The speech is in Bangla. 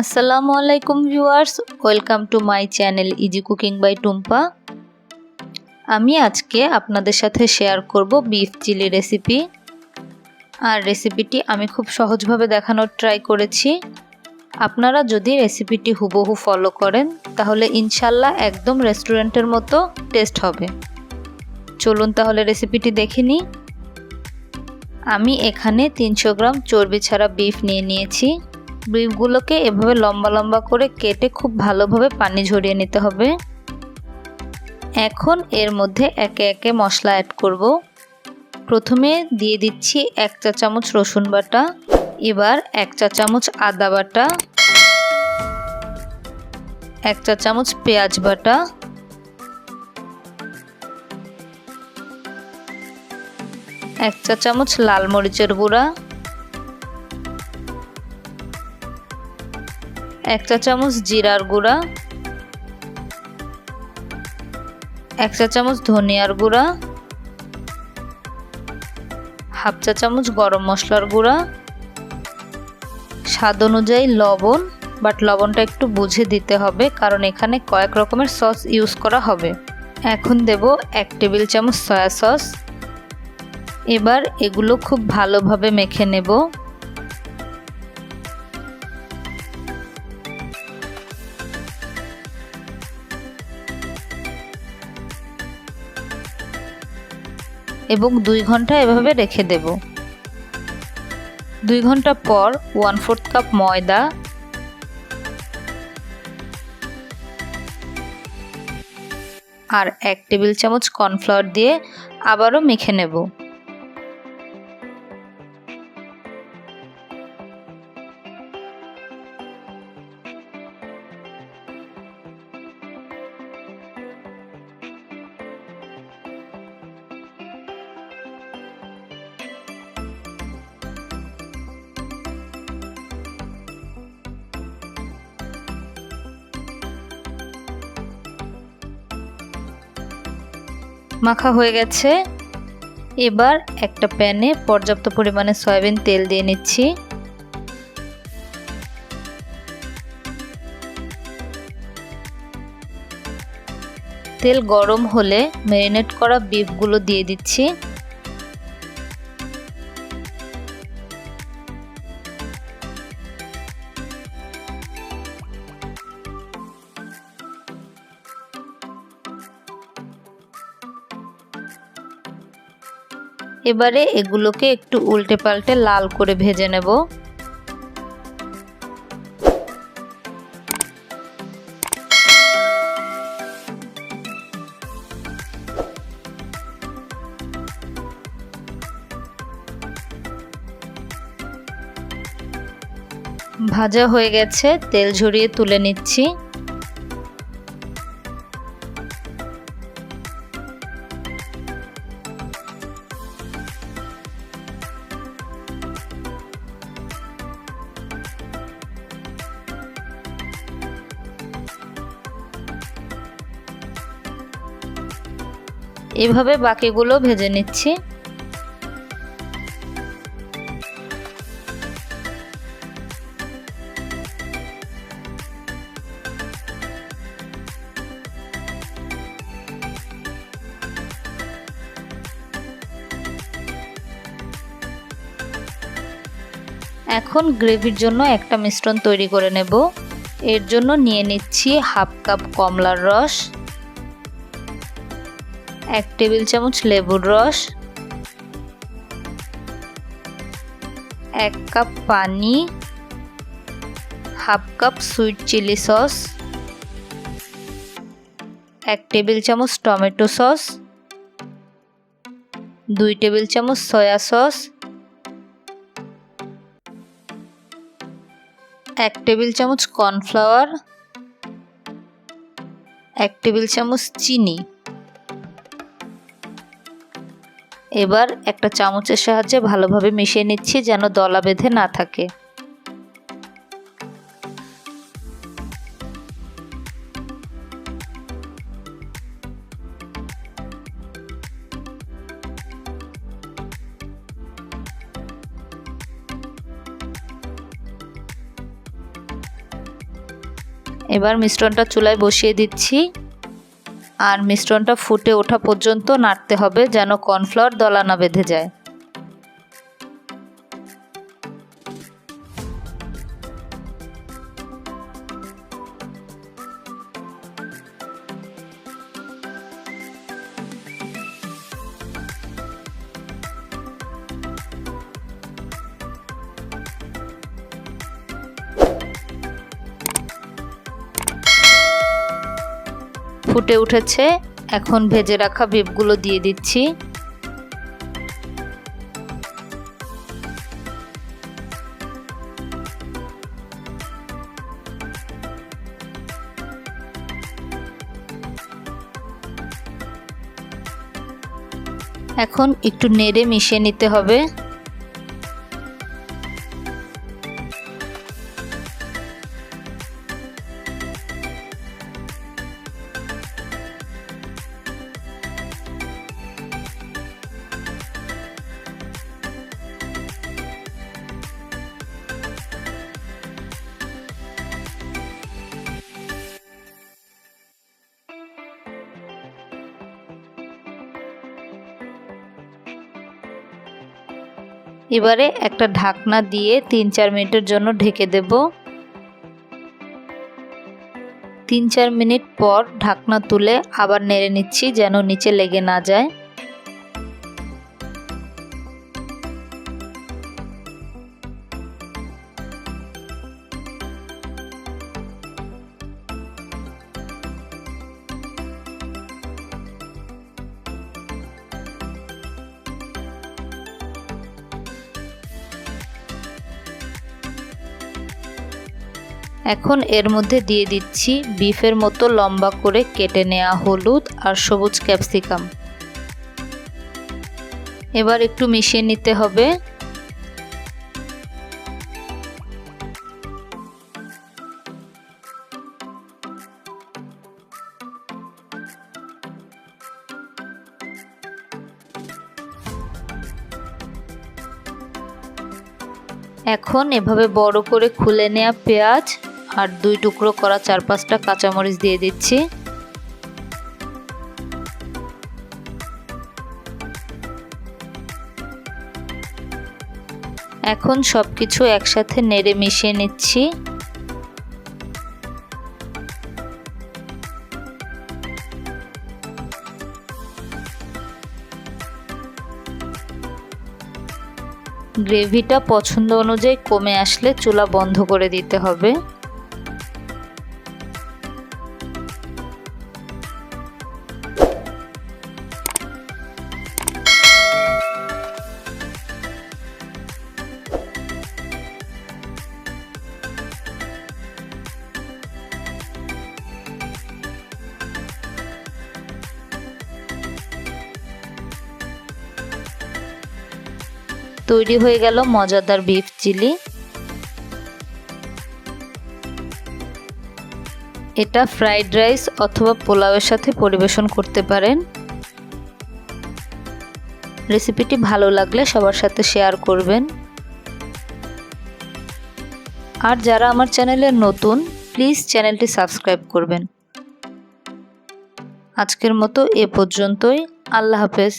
আসসালামু আলাইকুম viewers, welcome to my channel easy cooking by Tumpa. আমি আজকে আপনাদের সাথে শেয়ার করব বিফ চিলি রেসিপি। আর রেসিপিটি আমি খুব সহজভাবে দেখানোর ট্রাই করেছি। আপনারা যদি রেসিপিটি হুবহু ফলো করেন, তাহলে ইনশাল্লাহ একদম রেস্টুরেন্টের মতো টেস্ট হবে। চলুন তাহলে রেসিপিটি দেখে আমি এখানে তিনশো গ্রাম চর্বি ছাড়া বিফ নিয়ে নিয়েছি। বিফগুলোকে এভাবে লম্বা লম্বা করে কেটে খুব ভালোভাবে পানি ঝরিয়ে নিতে হবে। এখন এর মধ্যে একে একে মশলা অ্যাড করব। প্রথমে দিয়ে দিচ্ছি এক চা চামচ রসুন বাটা, এবার এক চা চামচ আদা বাটা, এক চা চামচ পেঁয়াজ বাটা, এক চা চামচ লাল মরিচের গুঁড়া এক চা চামচ জিরার গুঁড়া, এক চা চামচ ধনিয়ার গুঁড়া, হাফ চা চামচ গরম মশলার গুঁড়া, স্বাদ অনুযায়ী লবণ, বাট লবণটা একটু বুঝে দিতে হবে কারণ এখানে কয়েক রকমের সস ইউজ করা হবে। এখন দেব এক টেবিল চামচ সয়া সস। এবার এগুলো খুব ভালোভাবে মেখে নেব। এবং দুই ঘণ্টা এভাবে রেখে দেব। দুই ঘণ্টা পর ওয়ান ফোর্থ কাপ ময়দা। আর এক টেবিল চামচ কর্নফ্লাওয়ার দিয়ে আবারও মেখে নেব। মাখা হয়ে গেছে। এবার একটা প্যানে পর্যাপ্ত পরিমাণে সয়াবিন তেল দিয়ে নিচ্ছি। তেল গরম হলে ম্যারিনেট করা বিফগুলো দিয়ে দিচ্ছি। এবারে এগুলোকে একটু উল্টে পাল্টে লাল করে ভেজে নেব। ভাজা হয়ে গেছে, তেল ঝরিয়ে তুলে নিচ্ছি। এভাবে বাকিগুলো ভেজে নিচ্ছি। এখন গ্রেভির জন্য একটা মিশ্রণ তৈরি করে নেব। এর জন্য নিয়ে নিচ্ছি হাফ কাপ কমলার রস। এক টেবিল চামচ লেবুর রস, এক কাপ পানি, half cup sweet chilli sauce, এক টেবিল চামচ টমেটো সস, দুই টেবিল চামচ সয়া সস, এক টেবিল চামচ কর্নফ্লাওয়ার, এক টেবিল চামচ চিনি। এবার একটা চামচের সাহায্যে ভালোভাবে মিশিয়ে নিচ্ছি যেন দলা বেঁধে না থাকে। এবার মিশ্রণটা চুলায় বসিয়ে দিচ্ছি। আর মিশ্রণটা ফুটে ওঠা পর্যন্ত নাড়তে হবে যেন কর্নফ্লাওয়ার দলা না বেঁধে যায়। ফুটে উঠেছে। এখন ভেজে রাখা বিপগুলো দিয়ে দিচ্ছি। এখন একটু নেড়ে মিশিয়ে নিতে হবে। এবারে একটা ঢাকনা দিয়ে তিন চার মিনিটের জন্য ঢেকে দেব। তিন চার মিনিট পর ঢাকনা তুলে আবার নেড়ে নিচ্ছি যেন নিচে লেগে না যায়। এখন এর মধ্যে দিয়ে দিচ্ছি বিফের মতো লম্বা করে কেটে নেওয়া হলুদ আর সবুজ ক্যাপসিকাম। এবার একটু মিশিয়ে নিতে হবে। এখন এভাবে বড় করে খুলে নেওয়া পেঁয়াজ আর দুই টুকরো করা চার পাঁচটা কাঁচামরিচ দিয়ে দিচ্ছি। এখন সব কিছু একসাথে নেড়ে মিশিয়ে নিচ্ছি। গ্রেভিটা পছন্দ অনুযায়ী কমে আসলে চুলা বন্ধ করে দিতে হবে। তৈরি হয়ে গেল মজাদার বিফ চিলি এটা ফ্রাইড রাইস অথবা পোলাওয়ের সাথে পরিবেশন করতে পারেন। রেসিপিটি ভালো লাগলে সবার সাথে শেয়ার করবেন। আর যারা আমার চ্যানেলে নতুন প্লিজ চ্যানেলটি সাবস্ক্রাইব করবেন। আজকের মতো এ পর্যন্তই। আল্লাহ হাফেজ।